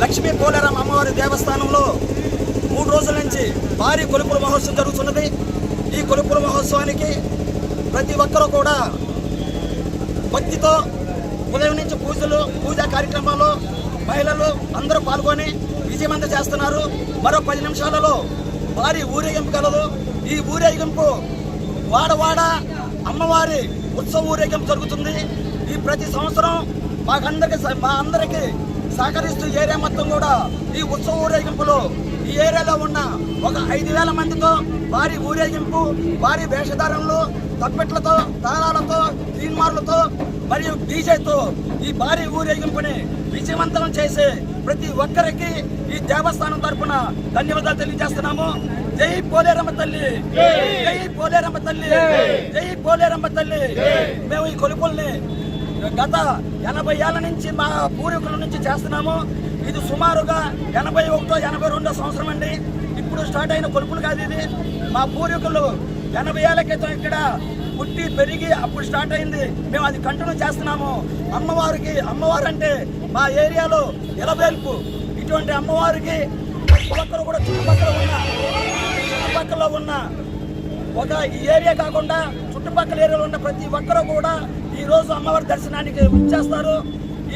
లక్ష్మీ పోలేరమ్మ అమ్మవారి దేవస్థానంలో మూడు రోజుల నుంచి భారీ కొలుపుల మహోత్సవం జరుగుతున్నది. ఈ కొలుపుల మహోత్సవానికి ప్రతి ఒక్కరూ కూడా భక్తితో ఉదయం నుంచి పూజలు పూజా కార్యక్రమాలు మహిళలు అందరూ పాల్గొని విజయవంతం చేస్తున్నారు. మరో పది నిమిషాలలో భారీ ఊరేగింపు కలదు. ఈ ఊరేగింపు వాడవాడ అమ్మవారి ఉత్సవ ఊరేగింపు జరుగుతుంది. ఈ ప్రతి సంవత్సరం మాకందరికి స- మా అందరికీ సహకరిస్తూ ఏరియా మొత్తం కూడా ఈ ఉత్సవ ఊరేగింపులో ఈ ఏరియాలో ఉన్న ఒక ఐదు వేల మందితో భారీ ఊరేగింపు భారీ వేషధారణలు తప్పెట్లతో తాళాలతో తీన్మార్లతో మరియు డీజేతో ఈ భారీ ఊరేగింపుని విజయవంతం చేసే ప్రతి ఒక్కరికి ఈ దేవస్థానం తరపున ధన్యవాదాలు తెలియజేస్తున్నాము. జై పోలేరమ్మ తల్లి! జై! పోలేరమ్మ తల్లి! జై! పోలేరమ్మ తల్లి! మేము ఈ కొలుపుల్ని గత ఎనభై ఏళ్ళ నుంచి మా పూర్వీకుల నుంచి చేస్తున్నాము. ఇది సుమారుగా ఎనభై ఒకటో ఎనభై రెండో సంవత్సరం అండి. ఇప్పుడు స్టార్ట్ అయిన కొలుపులు కాదు ఇది. మా పూర్వీకులు ఎనభై ఏళ్ళ క్రితం ఇక్కడ పుట్టి పెరిగి అప్పుడు స్టార్ట్ అయింది. మేము అది కంటిన్యూ చేస్తున్నాము. అమ్మవారికి అమ్మవారు అంటే మా ఏరియాలో ఎలవేల్పు. ఇటువంటి అమ్మవారికి ప్రతి కూడా చుట్టుపక్కల ఉన్న చుట్టుపక్కల ఉన్న ఒక ఈ ఏరియా కాకుండా చుట్టుపక్కల ఏరియాలో ఉన్న ప్రతి ఒక్కరూ కూడా ఈరోజు అమ్మవారి దర్శనానికి వచ్చేస్తారు.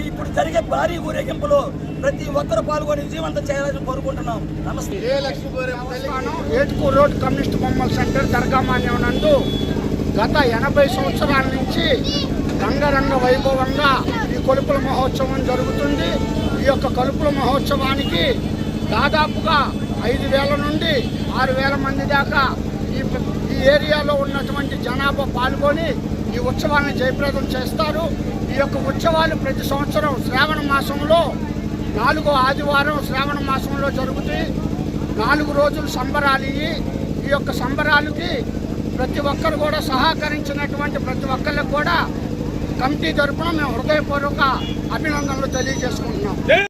ఇప్పుడు జరిగే భారీ ఊరేగింపులో ప్రతి ఒక్కరు పాల్గొని విజయవంతం చేయాలని కోరుకుంటున్నాం. నమస్తే. ఏటుకూరు రోడ్ కమ్యూనిస్ట్ బొమ్మల సెంటర్ దర్గామాన్యం నందు గత ఎనభై సంవత్సరాల నుంచి రంగరంగ వైభవంగా ఈ కొలుపుల మహోత్సవం జరుగుతుంది. ఈ యొక్క కలుపుల మహోత్సవానికి దాదాపుగా ఐదు వేల నుండి ఆరు వేల మంది దాకా ఈ ఏరియాలో ఉన్నటువంటి జనాభా పాల్గొని ఈ ఉత్సవాన్ని జయప్రదం చేస్తారు. ఈ యొక్క ఉత్సవాలు ప్రతి సంవత్సరం శ్రావణ మాసంలో నాలుగో ఆదివారం శ్రావణ మాసంలో జరుగుతాయి. నాలుగు రోజులు సంబరాలు ఇవి. ఈ యొక్క సంబరాలకి ప్రతి ఒక్కరు కూడా సహకరించినటువంటి ప్రతి ఒక్కరికి కూడా కమిటీ తరపున మేము హృదయపూర్వక అభినందనలు తెలియజేసుకుంటున్నాం.